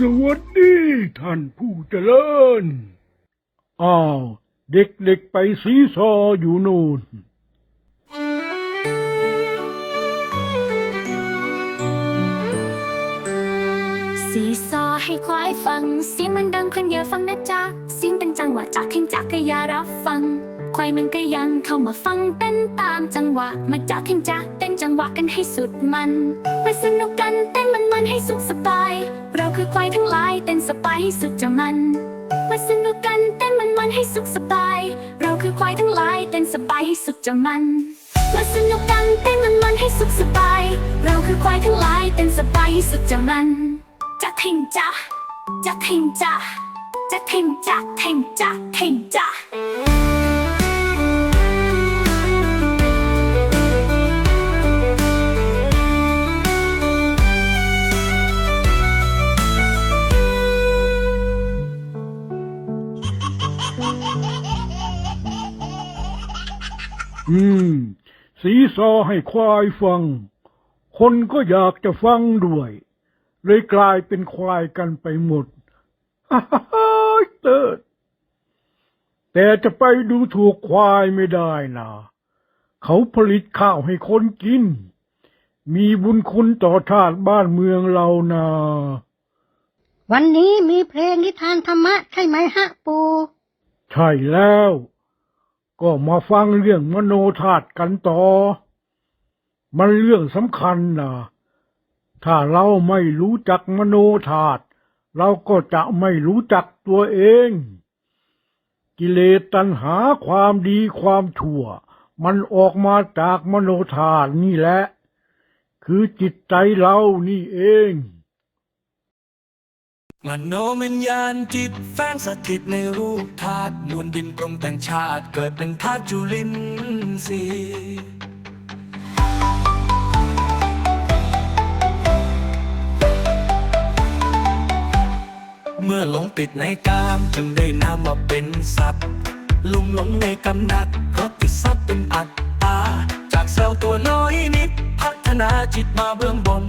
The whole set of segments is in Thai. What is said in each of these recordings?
สวัสดีท่านผู้เจริญ อ้าว เด็กๆไปสีซออยู่นู่น สีซอให้ควายฟัง เสียงมันดังขึ้นอย่าฟังนะจ๊ะ เสียงเป็นจังหวะจากขึ้นจากก็ยารับฟัง ควายมันก็ยังเข้ามาฟังเต้นตามจังหวะ มาจากขึ้นจากเต้นจังหวะกันให้สุดมันมาสนุกกันเต้นมันมันให้สุขสบาย เราคือควายทั้งหลายเต้นสบายให้สุดจะมันมาสนุกกันเต้นมันมันให้สุขสบาย เราคือควายทั้งหลายเต้นสบายให้สุดจะมันมาสนุกกันเต้นมันมันให้สุขสบาย เราคือควายทั้งหลายเต้นสบายให้สุดจะมันจะทิ้งจ้ะจะทิ้งจ้ะจะทิ้งจ้ะทิ้งจ้ะทิ้งจ้ะอื สีซอให้ควายฟัง คนก็อยากจะฟังด้วย เลยกลายเป็นควายกันไปหมดฮ่าฮ่าฮ่าเติดแต่จะไปดูถูกควายไม่ได้นะเขาผลิตข้าวให้คนกิน มีบุญคุณต่อชาติบ้านเมืองเรานะวันนี้มีเพลงนิทานธรรมะใช่ไหมฮะปู ใช่แล้ว ก็มาฟังเรื่องมโนธาตุกันต่อ มันเรื่องสำคัญนะถ้าเราไม่รู้จักมโนธาตุเราก็จะไม่รู้จักตัวเอง กิเลสตัณหาความดีความชั่ว มันออกมาจากมโนธาตุนี่แหละ คือจิตใจเรานี่เอง มโนวิญญาณจิตแฝงสถิตในรูปธาตุมวลดินปรุงแต่งชาติเกิดเป็นธาตุจุลินทรีย์เมื่อหลงติดในกามจึงได้นามว่าเป็นสัตว์ ลุ่มหลงในกำนัดเพราะติดสัตว์เป็นอัตตา จากเซลล์ตัวน้อยนิด พัฒนาจิตมาเบื้องบน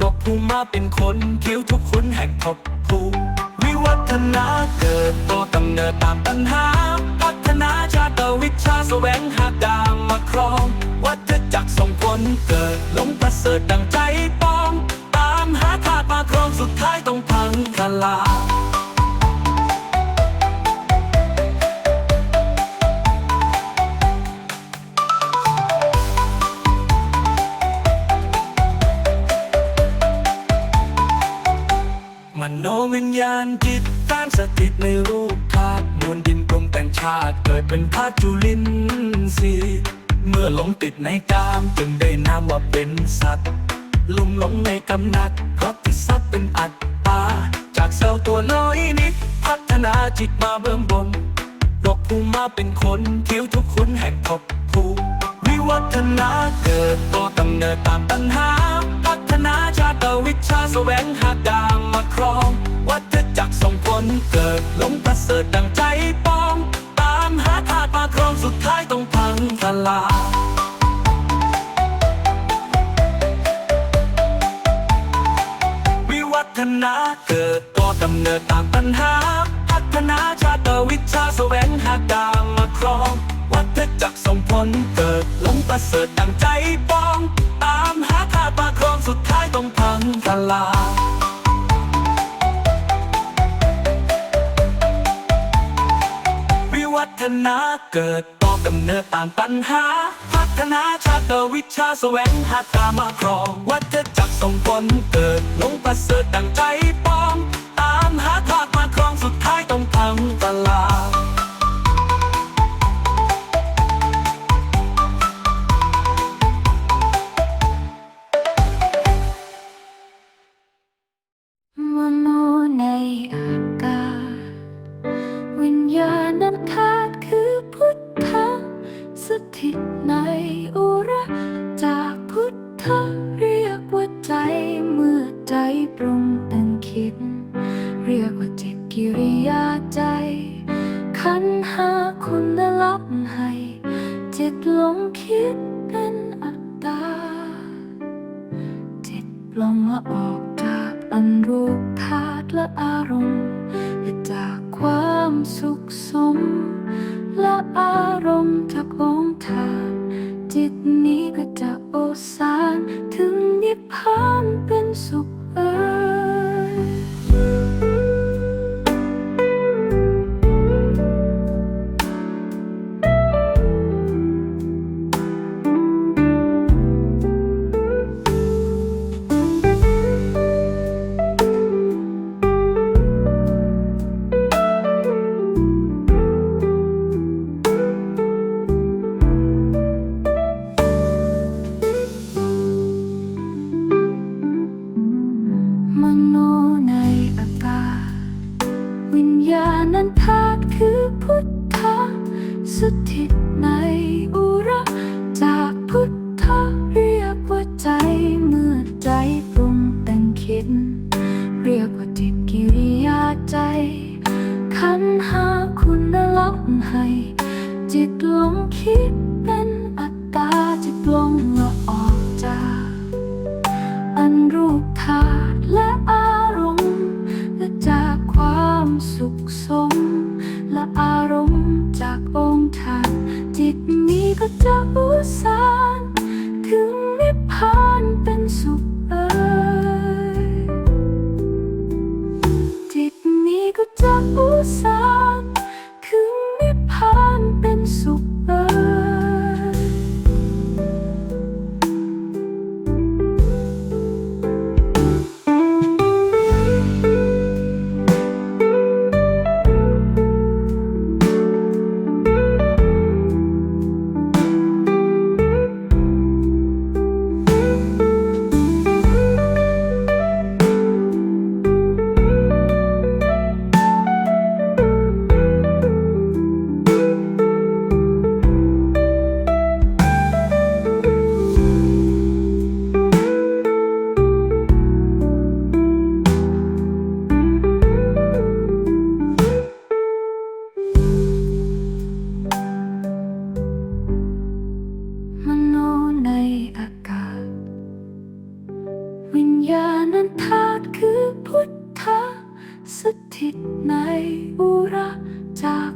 ยกภูมิมาเป็นคนคิ้วทุกคนแห่งภพ ภูมิวิวัฒนาเกิดโตกำเนิดตามตัณหา พัฒนาชาติวิชาแสวงหาดามมาครอง วัฏจักรส่งผลเกิดหลงประเสริฐดังใจปอง ตามหาธาตุมาครองสุดท้ายต้องพังทลาย วิญญาณจิตตั้งสถิตในรูปธาตุมวลดินปรุงแต่งชาติเกิดเป็นธาตุจุลินทรีย์เมื่อหลงติดในกามจึงได้นามว่าเป็นสัตว์ ลุ่มหลงในกำนัดเพราะติดสัตว์เป็นอัตตา จากเซลล์ตัวน้อยนิด พัฒนาจิตมาเบื้องบนยกภูมิมาเป็นคนคิ้วทุกคนแห่งภพภูมิวิวัฒนาเกิดโตกำเนิดตามตัณหา พัฒนาชาติวิชาแสวงหาดา ดหลงประเสริฐดังใจปอง ตามหาธาตุมาครองสุดท้ายต้องพังทลายวิวัฒนาเกิดก็กำเนิด นาเกิดต่อกำเนิดต่างปัญหา พัฒนาชาติวิชาแสวงหาตามาครองวัฏจักรส่งผลเกิดลงประเสริฐดังใจปอง ตามหาทาตุมาครองสุดท้ายต้องพังตลาด สถิตในอุระจากพุทธเรียกว่าใจเมื่อใจปรุงแต่งคิด เรียกว่าจิตกิริยาใจ ขันหาคุณลับให้ จิตหลงคิดเป็นอัตตา จิตลงละออกจากอันรูปธาตุและอารมณ์จากความสุขสม และอารมณ์จากองค์ เรียกว่าจิตกิริยาใจขันหาคุณลักให้ จิตหลงคิดเป็นอัตตาจิตหลงละออกจากอันรูปธาตุและอารมณ์และจากความสุขสม และอารมณ์จากองค์ธาตุจิตนี้ก็จะอุ คือพุทธะสถิตในอุระจาก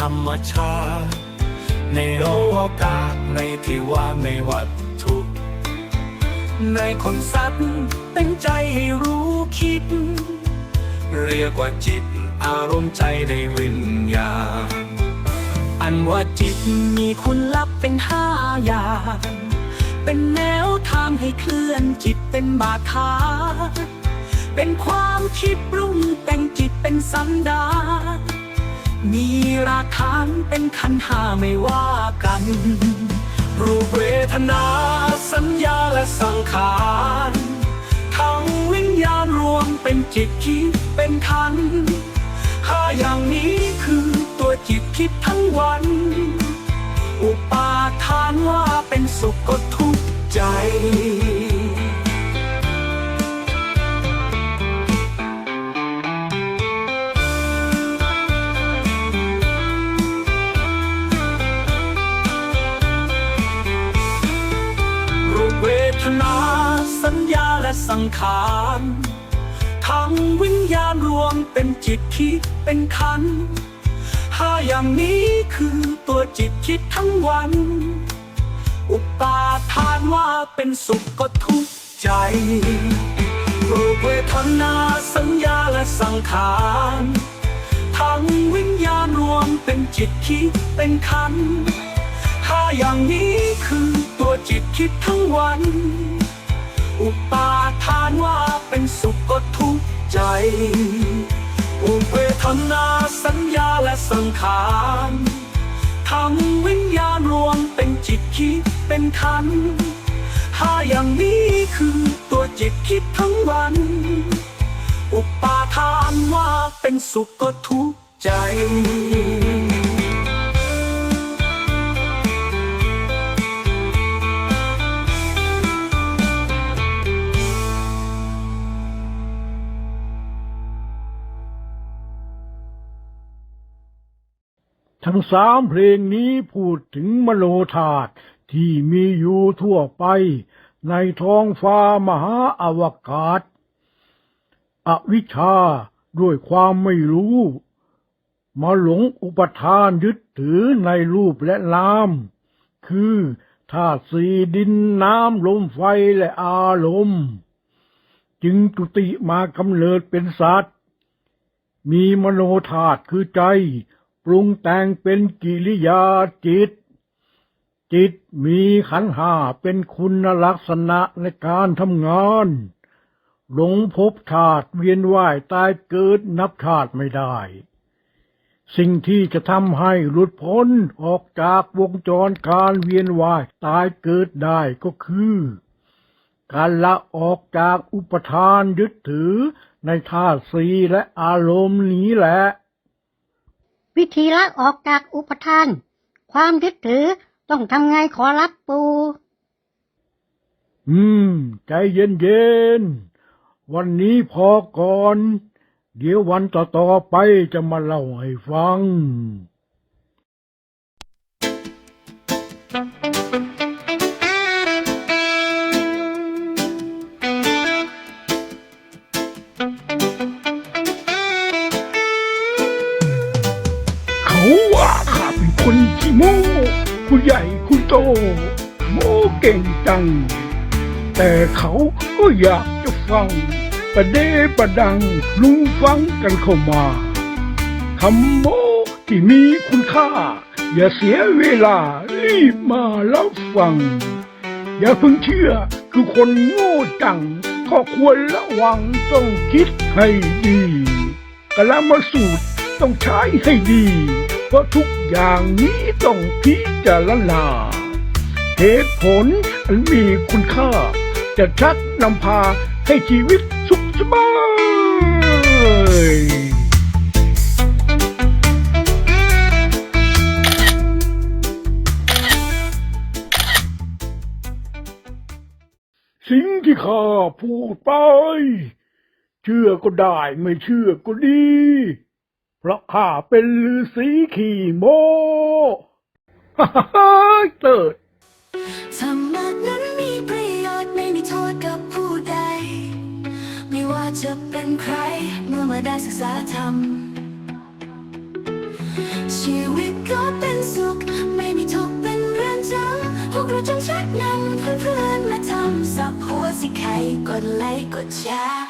ธรรมชาติ ในโอวกาศในที่ว่าในวัตถุ ในคนสัตว์เป็นใจให้รู้คิด เรียกว่าจิตอารมณ์ใจในวิญญาณ อันว่าจิตมีคุณลับเป็นห้าอย่างเป็นแนวทางให้เคลื่อนจิตเป็นบาทาเป็นความคิดปรุงแต่งจิตเป็นสันดาน มีราคานเป็นขันห้าไม่ว่ากัน รูปเวทนา สัญญาและสังขารทั้งวิญญาณรวมเป็นจิตคิดเป็นขันห้าอย่างนี้คือตัวจิตคิดทั้งวัน อุปาทานว่าเป็นสุขก็ทุกข์ใจ งขารทั้งวิญญาณรวมเป็นจิตคิดเป็นขันห้าอย่างนี้คือตัวจิตคิดทั้งวัน อุปาทานว่าเป็นสุขก็ทุกข์ใจรูปเวทนาสัญญาและสังขารทั้งวิญญาณรวมเป็นจิตคิดเป็นขันห้าอย่างนี้คือตัวจิตคิดทั้งวัน อุปาทานว่าเป็นสุขก็ทุกข์ใจอุเวทนาสัญญาและสังขารทำวิญญาณรวมเป็นจิตคิดเป็นขันถ้าอย่างนี้คือตัวจิตคิดทั้งวัน อุปาทานว่าเป็นสุขก็ทุกข์ใจ ทั้งสามเพลงนี้พูดถึงมโนธาตุที่มีอยู่ทั่วไป ในท้องฟ้ามหาอวกาศ อวิชชาด้วยความไม่รู้ มาหลงอุปทานยึดถือในรูปและนาม คือธาตุสี่ดินน้ำลมไฟและอารมณ์จึงจุติมากำเนิดเป็นสัตว์ มีมโนธาตุคือใจ ปรุงแต่งเป็นกิริยาจิต จิตมีขันห้าเป็นคุณลักษณะในการทำงาน หลงภพชาติเวียนว่ายตายเกิดนับชาติไม่ได้ สิ่งที่จะทำให้หลุดพ้นออกจากวงจรการเวียนว่ายตายเกิดได้ก็คือการละออกจากอุปทานยึดถือในธาตุสีและอารมณ์นี้แหละ วิธีละออกจากอุปทาน ความยึดถือต้องทำไงขอรับปูอืม ใจเย็นๆวันนี้พอก่อน เดี๋ยววันต่อๆไปจะมาเล่าให้ฟัง เขาว่าข้าเป็นคนขี้โม้ผู้ใหญ่คุณโต โม้เก่งจัง แต่เขาก็อยากจะฟัง ประเดประดังลุงฟังกันเข้ามาคำโม้ที่มีคุณค่า อย่าเสียเวลารีบมารับฟัง อย่าเพิ่งเชื่อคือคนโง่จังก็ควรระวังต้องคิดให้ดีกละมาสูตรต้องใช้ให้ดี เพราะทุกอย่างนี้ต้องพิจารณา เหตุผลอันมีคุณค่า จะชักนำพาให้ชีวิตสุขสบายสิ่งที่ข้าพูดไป เชื่อก็ได้ไม่เชื่อก็ดี เพราะข้าเป็นฤาษีขี่โมฮ่าฮ่าเติดธรรมะนั้นมีประโยชน์ไม่มีโทษกับผู้ใด ไม่ว่าจะเป็นใครเมื่อมาได้ศึกษาธรรม ชีวิตก็เป็นสุข ไม่มีทุกข์เป็นเรื่องจำพวกเราจงชักนำเพื่อนๆมาทำสับหัวสิใครกดไลค์กดแชร์